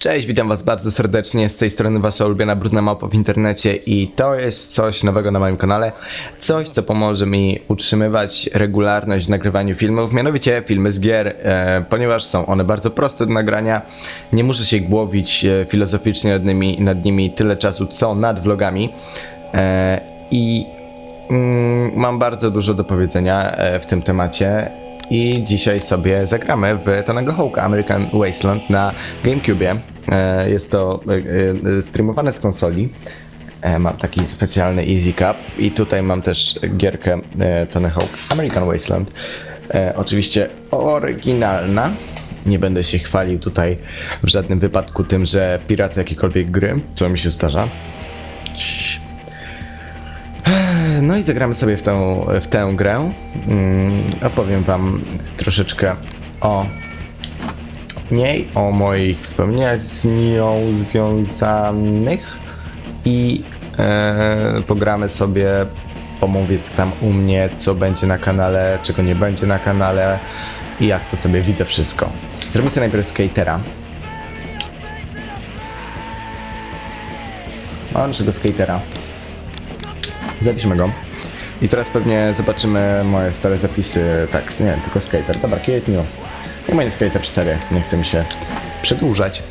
Cześć, witam was bardzo serdecznie, z tej strony wasza ulubiona brudna małpa w internecie i to jest coś nowego na moim kanale, coś co pomoże mi utrzymywać regularność w nagrywaniu filmów, mianowicie filmy z gier, e, ponieważ są one bardzo proste do nagrania, nie muszę się głowić e, filozoficznie nad nimi, nad nimi tyle czasu co nad vlogami. E, i mm, mam bardzo dużo do powiedzenia e, w tym temacie i dzisiaj sobie zagramy w Tonego Hawk'a American Wasteland na GameCube. E, Jest to e, e, streamowane z konsoli. Mam taki specjalny Easy Cup i tutaj mam też gierkę Tony Hawk American Wasteland. Oczywiście oryginalna. Nie będę się chwalił tutaj w żadnym wypadku tym, że piracę jakiejkolwiek gry, co mi się zdarza. No i zagramy sobie w tę, w tę grę. Mm, opowiem Wam troszeczkę o niej, o moich wspomnieniach z nią związanych i e, pogramy sobie, pomówię co tam u mnie, co będzie na kanale, czego nie będzie na kanale i jak to sobie widzę wszystko. Zrobię sobie najpierw skatera. Mam naszego skatera. Zapiszmy go. I teraz pewnie zobaczymy moje stare zapisy. Tak, nie, tylko skater. Dobra, Create New. I moje skater 4. Nie chcę mi się przedłużać.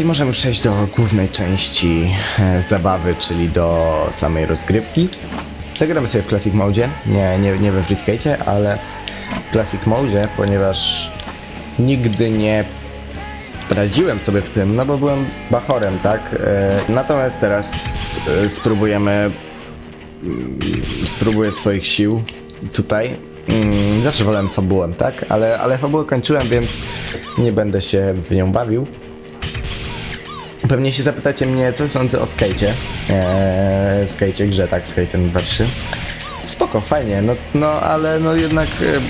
I możemy przejść do głównej części e, zabawy, czyli do samej rozgrywki. Zagramy sobie w Classic Mode. Nie, nie, nie we Free Skate, ale w Classic Mode, ponieważ nigdy nie radziłem sobie w tym, no bo byłem bachorem, tak? E, Natomiast teraz spróbujemy mm, spróbuję swoich sił tutaj. Mm, Zawsze wolałem fabułę, tak? Ale, ale fabułę kończyłem, więc nie będę się w nią bawił. Pewnie się zapytacie mnie, co sądzę o skate. Eee, skate grze, tak, skate 2.3. Spoko, fajnie, no, no ale no jednak e,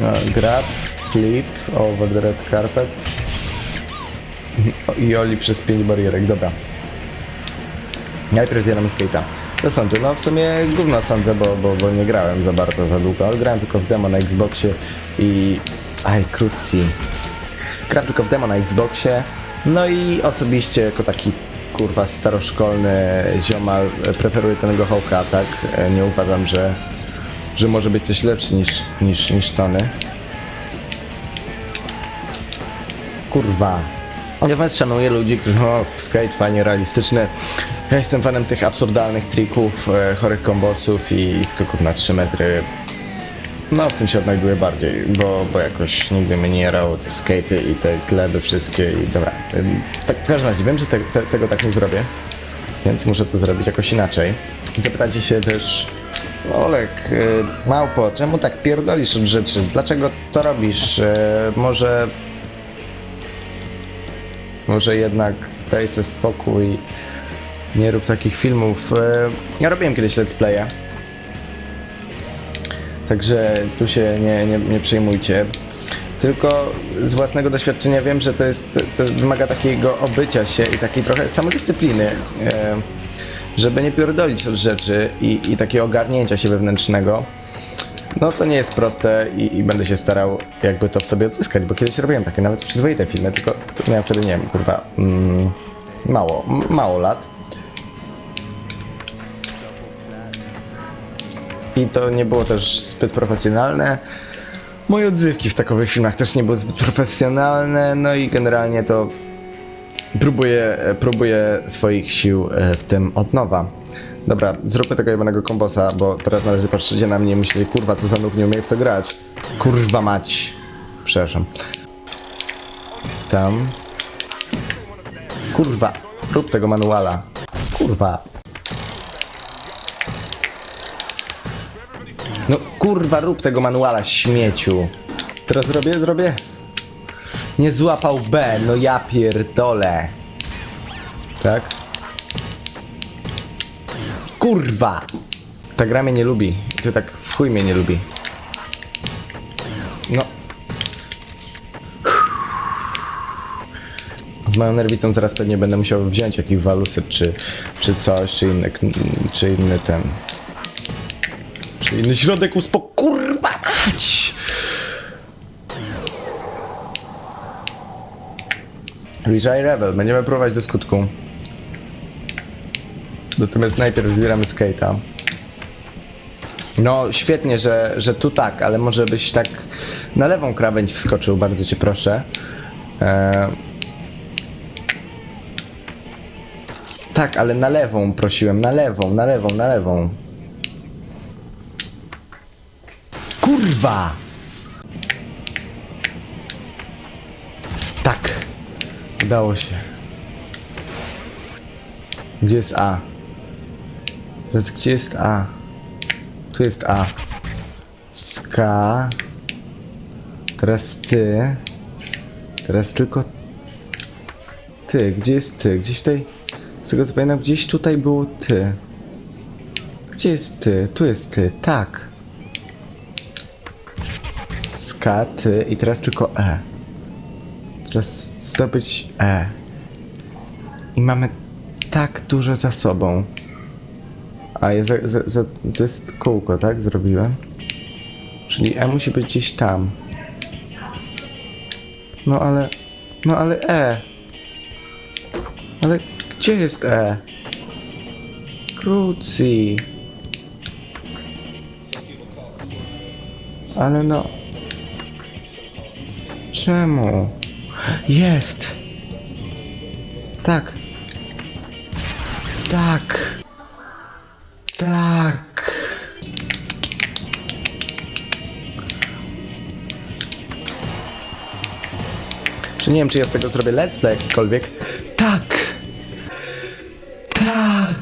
no, grab, flip, over the red carpet. I Oli przez 5 barierek, dobra. Najpierw zjadamy skate'a. Co sądzę? No w sumie gówno sądzę, bo, bo, bo nie grałem za bardzo, za długo, grałem tylko w demo na Xboxie i... Aj, krótsi. Grałem tylko w demo na Xboxie, no i osobiście jako taki kurwa staroszkolny ziomal preferuję tego Hawka, tak? Nie uważam, że, że może być coś lepszy niż, niż, niż Tony. Kurwa. Natomiast szanuję ludzi, którzy o, skate fajnie realistyczny. Ja jestem fanem tych absurdalnych trików, e, chorych kombosów i skoków na 3 metry. No, w tym się odnajduję bardziej, bo, bo jakoś nigdy mnie nie jarało te skatey i te gleby wszystkie i dobra. Tak, w każdym razie wiem, że te, te, tego tak nie zrobię, więc muszę to zrobić jakoś inaczej. Zapytacie się też, Olek, y, małpo, czemu tak pierdolisz od rzeczy? Dlaczego to robisz? Y, może może jednak daj sobie spokój, nie rób takich filmów. E, Ja robiłem kiedyś let's playa, także tu się nie, nie, nie przejmujcie. Tylko z własnego doświadczenia wiem, że to jest, to wymaga takiego obycia się i takiej trochę samodyscypliny, e, żeby nie pierdolić od rzeczy i, i takiego ogarnięcia się wewnętrznego. No to nie jest proste i, i będę się starał jakby to w sobie odzyskać, bo kiedyś robiłem takie nawet przyzwoite filmy, tylko miałem wtedy, nie wiem, kurwa, mm, mało, mało lat. I to nie było też zbyt profesjonalne. Moje odzywki w takowych filmach też nie były zbyt profesjonalne, no i generalnie to próbuję, próbuję swoich sił e, w tym od nowa. Dobra, zróbmy tego jebanego kombosa, bo teraz należy patrzycie na mnie i myśleć, kurwa, co za noob, nie umie w to grać. Kurwa mać. Przepraszam. Tam. Kurwa, rób tego manuala. Kurwa. No kurwa, rób tego manuala, śmieciu. Teraz zrobię, zrobię. Nie złapał B, no ja pierdolę. Tak? Kurwa! Ta gra mnie nie lubi. Ty tak w chuj mnie nie lubi. No. Z moją nerwicą zaraz pewnie będę musiał wziąć jakiś walusyt, czy, czy coś, czy inny, czy inny ten... Czy inny środek uspok... Kurwa mać! Retry Rebel. Będziemy próbować do skutku. Natomiast najpierw zbieramy skate'a. No, świetnie, że, że tu tak, ale może byś tak na lewą krawędź wskoczył, bardzo cię proszę. E... Tak, ale na lewą prosiłem, na lewą, na lewą, na lewą. Kurwa! Tak. Udało się. Gdzie jest A? Teraz gdzie jest A? Tu jest A. Ska. Teraz ty. Teraz tylko ty. Gdzie jest ty? Gdzieś tutaj. Z tego co pamiętam, gdzieś tutaj było ty. Gdzie jest ty? Tu jest ty. Tak. Ska, ty i teraz tylko E. Teraz zdobyć E. I mamy tak dużo za sobą. A jest, za, za, za, to jest kółko, tak? Zrobiłem. Czyli E musi być gdzieś tam. No ale. No ale E. Ale gdzie jest E? Krucji. Ale no. Czemu? Jest! Tak. Tak. Tak. Czy nie wiem, czy ja z tego zrobię let's play jakikolwiek? Tak. Tak.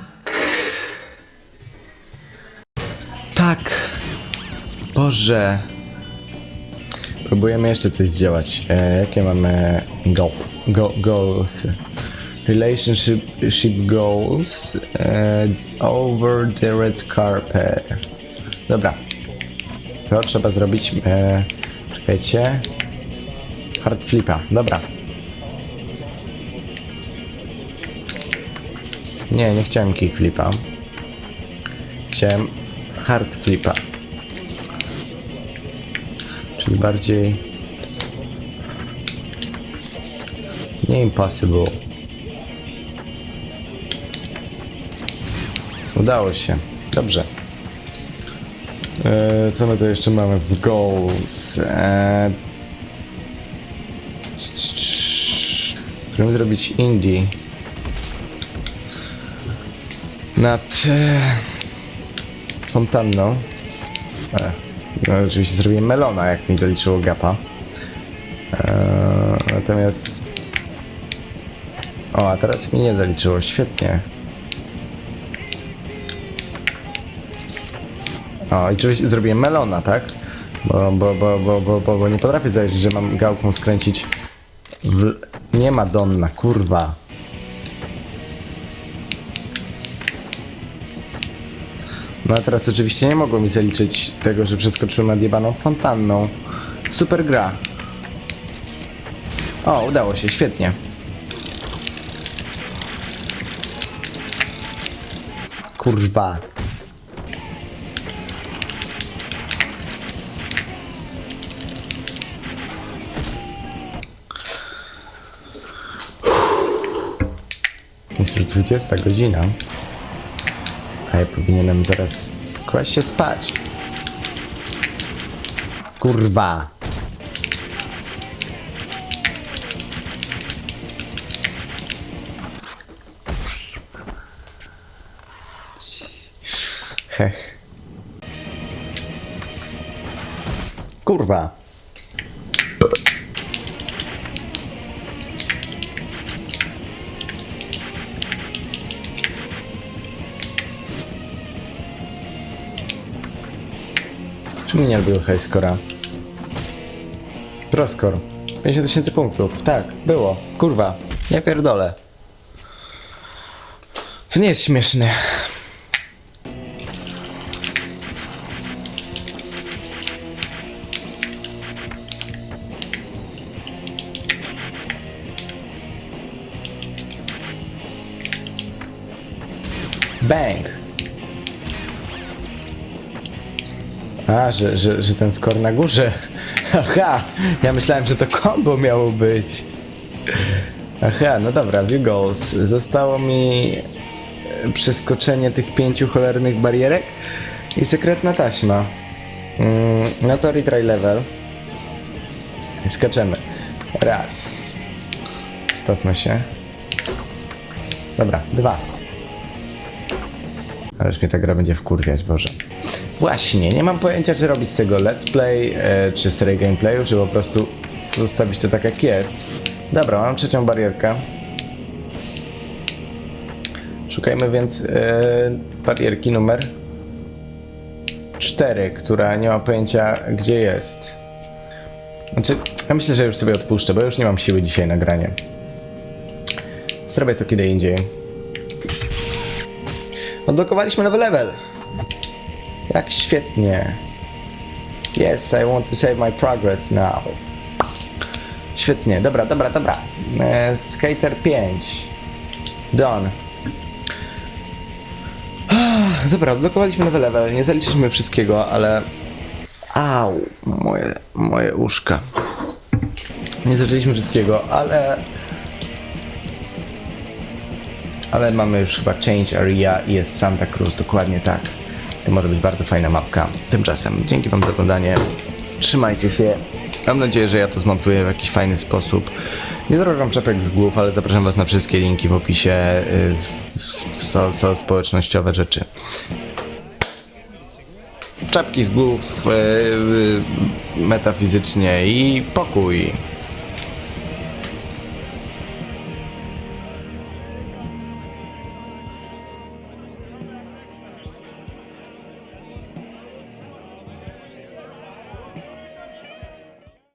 Tak. Boże. Próbujemy jeszcze coś zdziałać. E, jakie mamy go, go, goals? Relationship ship goals e, over the red carpet. Dobra. To trzeba zrobić. E, czekajcie. Hard flipa. Dobra. Nie, nie chciałem kick flipa. Chciałem hard flipa. Czyli bardziej... Nie impossible. Udało się. Dobrze. E, co my tu jeszcze mamy w goals? E, Chcemy zrobić indie nad e, fontanną. E, no, oczywiście zrobiłem melona, jak mi zaliczyło gapa. E, natomiast... O, a teraz mi nie zaliczyło, świetnie. O, i oczywiście zrobiłem melona, tak? Bo, bo, bo, bo, bo, bo, bo nie potrafię zajrzeć, że mam gałką skręcić w... Nie ma Donna, kurwa. No a teraz oczywiście nie mogło mi zaliczyć tego, że przeskoczyłem nad jebaną fontanną. Super gra. O, udało się, świetnie. Kurwa. Jest już 20 godzina. A ja powinienem zaraz kłaść się spać. Kurwa. Hech. Kurwa. Czemu nie robił high scora? Proscore. 50 tysięcy punktów. Tak, było. Kurwa. Ja pierdolę. To nie jest śmieszne. Bang. A, że, że, że ten skor na górze. Aha, ja myślałem, że to combo miało być. Aha, no dobra, view goals. Zostało mi e, przeskoczenie tych pięciu cholernych barierek i sekretna taśma. Mm, no to retry level. I skaczemy. Raz. Stawmy się. Dobra, dwa. Ależ mnie ta gra będzie wkurwiać, Boże. Właśnie, nie mam pojęcia, czy robić z tego let's play, e, czy serii gameplayu, czy po prostu zostawić to tak jak jest. Dobra, mam trzecią barierkę. Szukajmy więc e, barierki numer 4, która nie ma pojęcia, gdzie jest. Znaczy, ja myślę, że już sobie odpuszczę, bo już nie mam siły dzisiaj na granie. Zrobię to kiedy indziej. Odblokowaliśmy nowy level. Jak świetnie. Yes, I want to save my progress now. Świetnie, dobra, dobra, dobra. E, Skater 5. Done. Ah, Dobra, odblokowaliśmy nowy level. Nie zaliczyliśmy wszystkiego, ale. Au, moje, moje uszka. Nie zaliczyliśmy wszystkiego, ale. Ale mamy już chyba Change Area i jest Santa Cruz, dokładnie tak. To może być bardzo fajna mapka. Tymczasem, dzięki Wam za oglądanie. Trzymajcie się. Mam nadzieję, że ja to zmontuję w jakiś fajny sposób. Nie zrobię czepek z głów, ale zapraszam Was na wszystkie linki w opisie. y, Są, są społecznościowe rzeczy. Czapki z głów, y, y, metafizycznie i pokój.